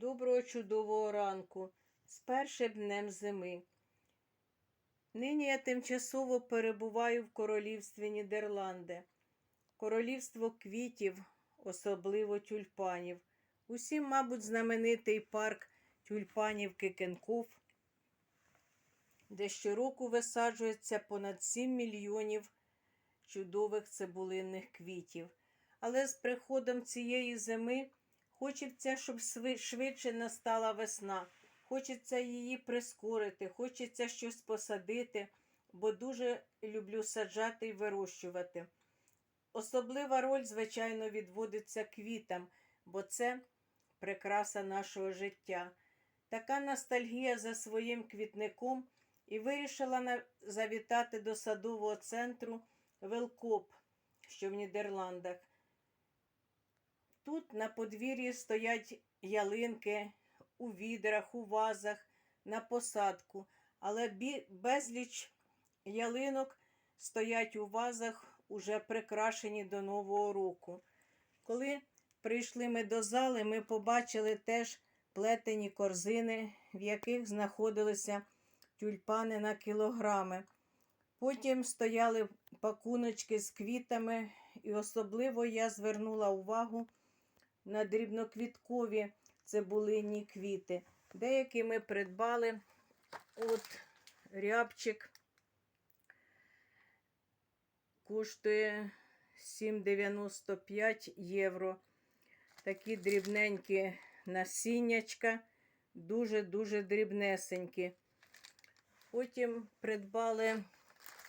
Доброго чудового ранку з першим днем зими. Нині я тимчасово перебуваю в королівстві Нідерланди. Королівство квітів, особливо тюльпанів. Усім, мабуть, знаменитий парк тюльпанів Кикенков, де щороку висаджується понад 7 мільйонів чудових цибулинних квітів. Але з приходом цієї зими хочеться, щоб швидше настала весна. Хочеться її прискорити, хочеться щось посадити, бо дуже люблю саджати і вирощувати. Особлива роль, звичайно, відводиться квітам, бо це прикраса нашого життя. Така ностальгія за своїм квітником і вирішила завітати до садового центру Велкоп, що в Нідерландах. Тут на подвір'ї стоять ялинки у відрах, у вазах, на посадку, але безліч ялинок стоять у вазах, уже прикрашені до Нового року. Коли прийшли ми до зали, ми побачили теж плетені корзини, в яких знаходилися тюльпани на кілограми. Потім стояли пакуночки з квітами, і особливо я звернула увагу на дрібноквіткові цибулинні квіти. Деякі ми придбали от рябчик коштує 7,95 євро. Такі дрібненькі насіннячка, дуже-дуже дрібнесенькі. Потім придбали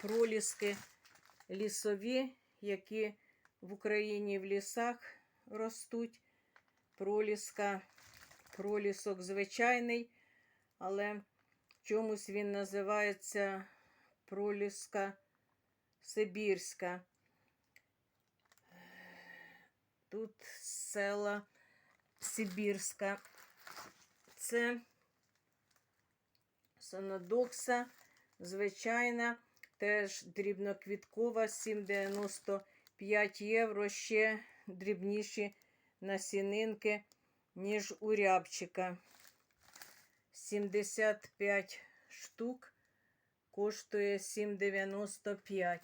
проліски лісові, які в Україні в лісах ростуть. Проліска, пролісок звичайний, але чомусь він називається проліска Сибірська. Тут села Сибірська. Це сонодокса, звичайна, теж дрібноквіткова, 7,95 євро, ще дрібніші насінинки, ніж у рябчика. 75 штук коштує 7,95.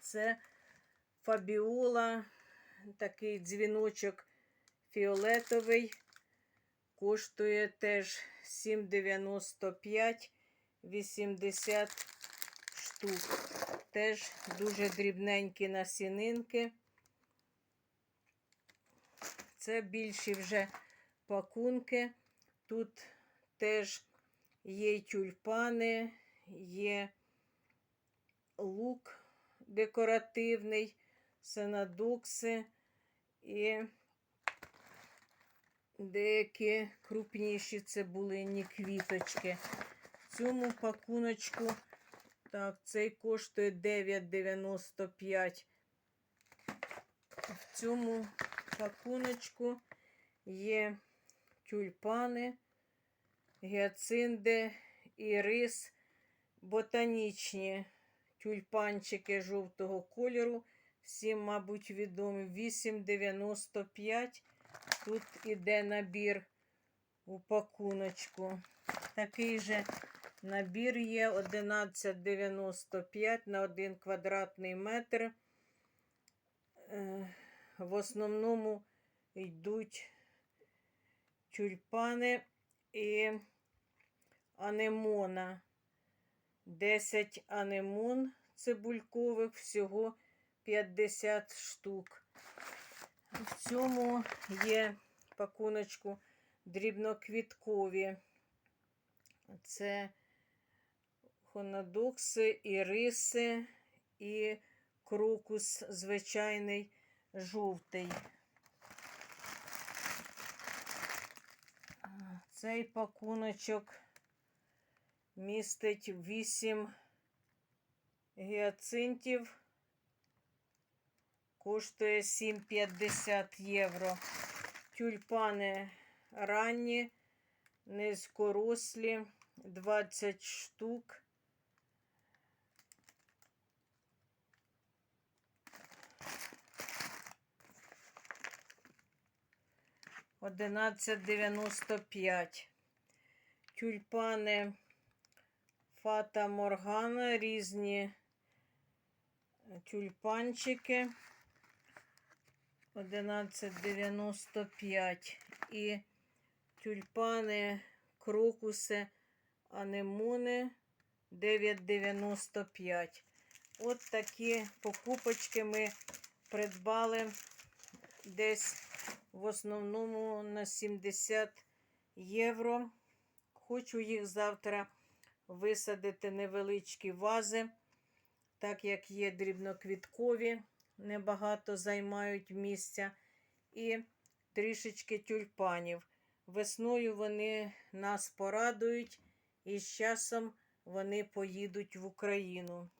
Це фабіола, такий дзвіночок фіолетовий, коштує теж 7,95, 80 штук. Теж дуже дрібненькі насінинки. Це більші вже пакунки. Тут теж є тюльпани, є лук декоративний, сенадокси і деякі крупніші цибулинні квіточки. Цьому пакуночку, так, цей коштує 9,95. В цьому пакуночку є тюльпани, гіацинди, ірис, ботанічні тюльпанчики жовтого кольору. Всім, мабуть, відомі. 8,95. Тут іде набір у пакуночку. Такий же набір є 11,95 на 1 квадратний метр. Е, В основному йдуть тюльпани і анемона. 10 анемон цибулькових, всього 50 штук. В цьому є пакуночку дрібноквіткові. Це хонодокси, іриси і крокус звичайний жовтий. Цей пакуночок містить 8 гіацинтів, коштує 7,50 євро. Тюльпани ранні, низькорослі, 20 штук. 11,95. Тюльпани Фата Моргана, різні тюльпанчики. 11,95. І тюльпани, крокуси, анемони 9,95. От такі покупочки ми придбали десь в основному на 70 євро. Хочу їх завтра висадити невеличкі вази, так як є дрібноквіткові, небагато займають місця, і трішечки тюльпанів. Весною вони нас порадують, і з часом вони поїдуть в Україну.